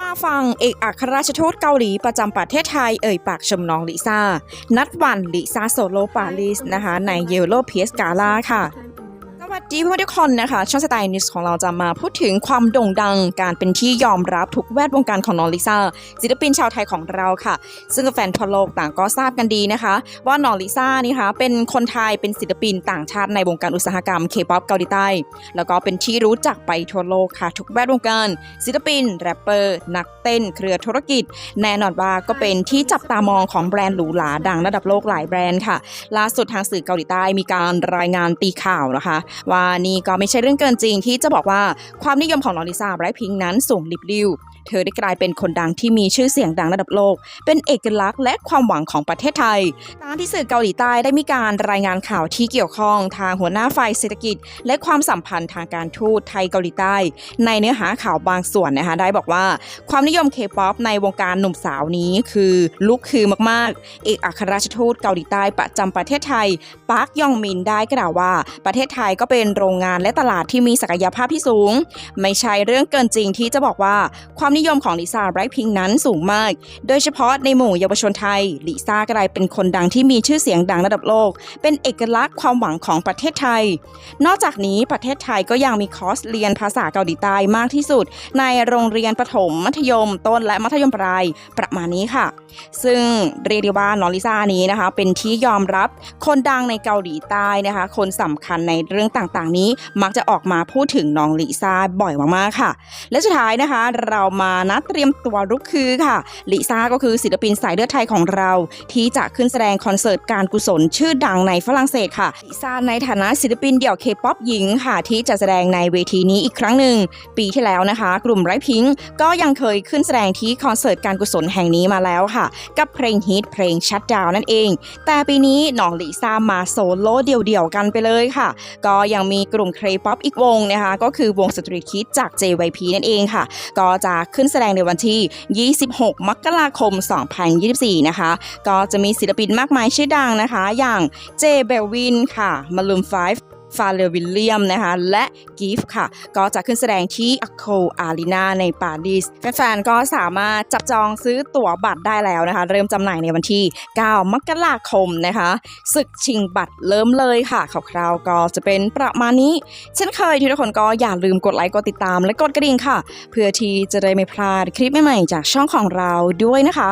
มาฟังเอกอัครราชทูตเกาหลีประจำประเทศไทยเอ่ยปากชมน้องลิซ่า นัดวันลิซ่าโซโลปารีสนะคะในเยลโลเพียสกาล่าค่ะ วัสดีเพื่อนทุกคนนะคะ ช่องสไตล์นิวส์ของเราจะมาพูดถึงความโด่งดังการเป็นที่ยอมรับทุกแวดวงการของน้องลิซ่าศิลปินชาวไทยของเราค่ะ ซึ่งแฟนทั่วโลกต่างก็ทราบกันดีนะคะ ว่าน้องลิซ่านี่คะเป็นคนไทยเป็นศิลปินต่างชาติในวงการอุตสาหกรรมเคป๊อปเกาหลีใต้ แล้วก็เป็นที่รู้จักไปทั่วโลกค่ะ ทุกแวดวงการศิลปินแรปเปอร์นักเต้น เครือธุรกิจ แน่นอนว่าก็เป็นที่จับตามองของแบรนด์หรูหราดังระดับโลกหลายแบรนด์ค่ะล่าสุดทางสื่อเกาหลีใต้มีการรายงานตีข่าวนะคะว่านี่ก็ไม่ใช่เรื่องเกินจริงที่จะบอกว่าความนิยมของน้องลิซ่าไบรท์พิงค์นั้นสูงลิบลิ่ว เธอได้กลายเป็นคนดังที่มีชื่อเสียงดังระดับโลก เป็นเอกลักษณ์และความหวังของประเทศไทย ตามที่สื่อเกาหลีใต้ได้มีการรายงานข่าวที่เกี่ยวข้องทางหัวหน้าฝ่ายเศรษฐกิจ และความสัมพันธ์ทางการทูตไทยเกาหลีใต้ ในเนื้อหาข่าวบางส่วนนะคะได้บอกว่า ความนิยมเคป๊อปในวงการหนุ่มสาวนี้คือลุกคือมากๆ เอกอัครราชทูตเกาหลีใต้ประจำประเทศไทยปาร์คยองมินได้กล่าวว่า ประเทศไทยก็เป็นโรงงานและตลาดที่มีศักยภาพที่สูง ไม่ใช่เรื่องเกินจริงที่จะบอกว่าความนิยมของลิซ่าไบรท์พิงนั้นสูงมาก โดยเฉพาะในหมู่เยาวชนไทย ลิซ่ากลายเป็นคนดังที่มีชื่อเสียงดังระดับโลก เป็นเอกลักษณ์ความหวังของประเทศไทย นอกจากนี้ประเทศไทยก็ยังมีคอร์สเรียนภาษาเกาหลีใต้มากที่สุด ในโรงเรียนประถม มัธยม ต้นและมัธยมปลายประมาณนี้ค่ะ ซึ่งเรียกได้ว่าน้องลิซ่านี้นะคะ เป็นที่ยอมรับคนดังในเกาหลีใต้นะคะ คนสำคัญในเรื่องต่างๆ นี้มักจะออกมาพูดถึงน้องลิซ่าบ่อยมากๆค่ะ และสุดท้ายนะคะเรามานัดเตรียมตัวรุกคือค่ะลิซ่าก็คือศิลปินสายเลือดไทยของเรา ที่จะขึ้นแสดงคอนเสิร์ตการกุศลชื่อดังในฝรั่งเศสค่ะลิซ่าในฐานะศิลปินเดี่ยวเคป๊อปหญิงค่ะ ที่จะแสดงในเวทีนี้อีกครั้งหนึ่ง ปีที่แล้วนะคะ กลุ่มไรพิงก็ยังเคยขึ้นแสดงที่คอนเสิร์ตการกุศลแห่งนี้มาแล้วค่ะ กับเพลงฮิตเพลงชัดดาวนั่นเอง แต่ปีนี้น้องลิซ่ามาโซโล่เดี่ยวๆกันไปเลยค่ะ ก็ยังมีกลุ่มเคป๊อปอีกวงนะคะ ก็คือวงสตรีทคิดจาก JYP นั่นเองค่ะ ก็จะขึ้นแสดงในวันที่ 26 มกราคม 2024 นะคะ ก็จะมีศิลปินมากมายชื่อดังนะคะ อย่างเจเบลวินค่ะมาลูม5 ฟาเลวิลเลียมนะคะและกิฟค่ะ ก็จะขึ้นแสดงที่อโคอารีนาในปารีสแฟนๆก็สามารถจับจองซื้อตั๋วบัตรได้แล้วนะคะ เริ่มจำหน่ายในวันที่ 9 มกราคมนะคะศึกชิงบัตรเริ่มเลยค่ะคร่าวๆก็จะเป็นประมาณนี้เช่นเคยทุกคนก็อย่าลืมกดไลค์กดติดตามและกดกระดิ่งค่ะ เพื่อที่จะได้ไม่พลาดคลิปใหม่ๆจากช่องของเราด้วยนะคะ